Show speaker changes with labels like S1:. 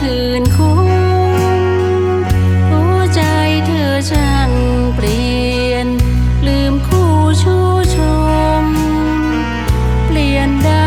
S1: คืนคงหัวใจเธอจางเปลี่ยน ลืมคู่ชู้ชม เปลี่ยนได้